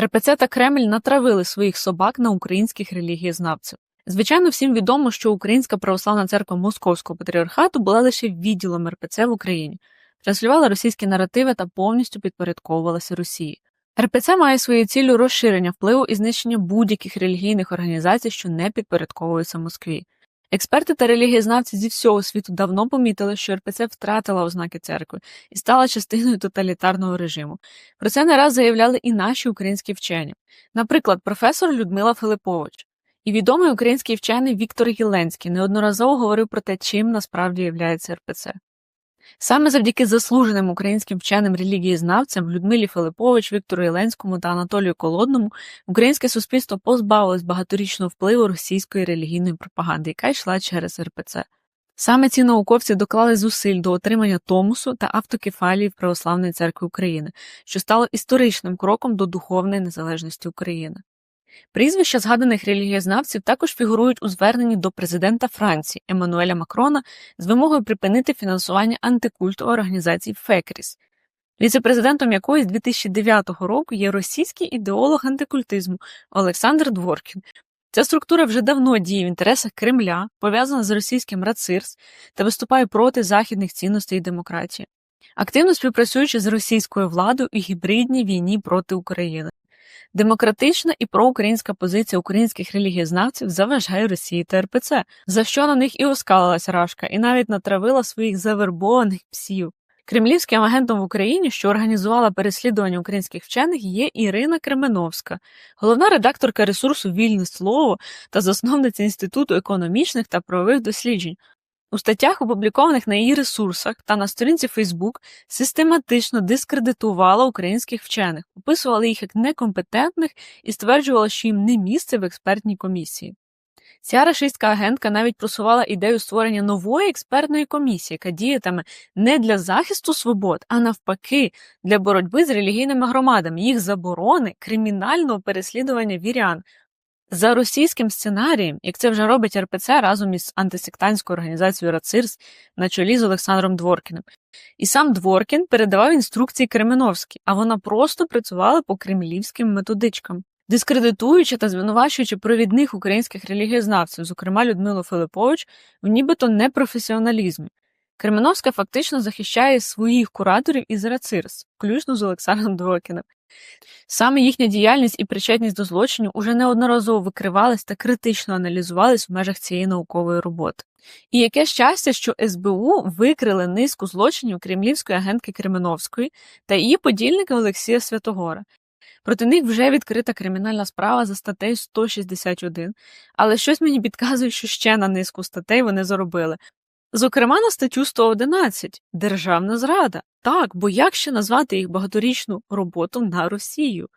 РПЦ та Кремль натравили своїх собак на українських релігієзнавців. Звичайно, всім відомо, що Українська православна церква Московського патріархату була лише відділом РПЦ в Україні, транслювала російські наративи та повністю підпорядковувалася Росії. РПЦ має своєю ціллю розширення впливу і знищення будь-яких релігійних організацій, що не підпорядковуються Москві. Експерти та релігієзнавці зі всього світу давно помітили, що РПЦ втратила ознаки церкви і стала частиною тоталітарного режиму. Про це не раз заявляли і наші українські вчені. Наприклад, професор Людмила Филипович і відомий український вчений Віктор Гіленський неодноразово говорив про те, чим насправді являється РПЦ. Саме завдяки заслуженим українським вченим релігієзнавцям Людмилі Филипович, Віктору Єленському та Анатолію Колодному українське суспільство позбавилось багаторічного впливу російської релігійної пропаганди, яка йшла через РПЦ. Саме ці науковці доклали зусиль до отримання томусу та автокефалії Православної церкви України, що стало історичним кроком до духовної незалежності України. Прізвища згаданих релігієзнавців також фігурують у зверненні до президента Франції Еммануеля Макрона з вимогою припинити фінансування антикульту організації Фекріс, віцепрезидентом якої з 2009 року є російський ідеолог антикультизму Олександр Дворкін. Ця структура вже давно діє в інтересах Кремля, пов'язана з російським РАЦИРС та виступає проти західних цінностей і демократії, активно співпрацюючи з російською владою у гібридній війні проти України. Демократична і проукраїнська позиція українських релігієзнавців заважає Росії та РПЦ, за що на них і оскалилась Рашка, і навіть натравила своїх завербованих псів. Кремлівським агентом в Україні, що організувала переслідування українських вчених, є Ірина Кременовська, головна редакторка ресурсу Вільне слово та засновниця Інституту економічних та правових досліджень. У статтях, опублікованих на її ресурсах та на сторінці Фейсбук, систематично дискредитувала українських вчених, описувала їх як некомпетентних і стверджувала, що їм не місце в експертній комісії. Ця рашистська агентка навіть просувала ідею створення нової експертної комісії, яка діятиме не для захисту свобод, а навпаки, для боротьби з релігійними громадами, їх заборони кримінального переслідування вірян, за російським сценарієм, як це вже робить РПЦ разом із антисектантською організацією РАЦИРС на чолі з Олександром Дворкіним. І сам Дворкін передавав інструкції Кременовській, а вона просто працювала по кремлівським методичкам, дискредитуючи та звинувачуючи провідних українських релігієзнавців, зокрема Людмилу Филипович, в нібито непрофесіоналізмі. Кременовська фактично захищає своїх кураторів із РАЦИРС, включно з Олександром Дворкіним. Саме їхня діяльність і причетність до злочинів уже неодноразово викривались та критично аналізувались в межах цієї наукової роботи. І яке щастя, що СБУ викрили низку злочинів кремлівської агентки Кременовської та її подільника Олексія Святогора. Проти них вже відкрита кримінальна справа за статтею 161, але щось мені підказує, що ще на низку статей вони заробили. Зокрема, на статтю 111 Державна зрада. Так, бо як ще назвати їх багаторічну роботу на Росію?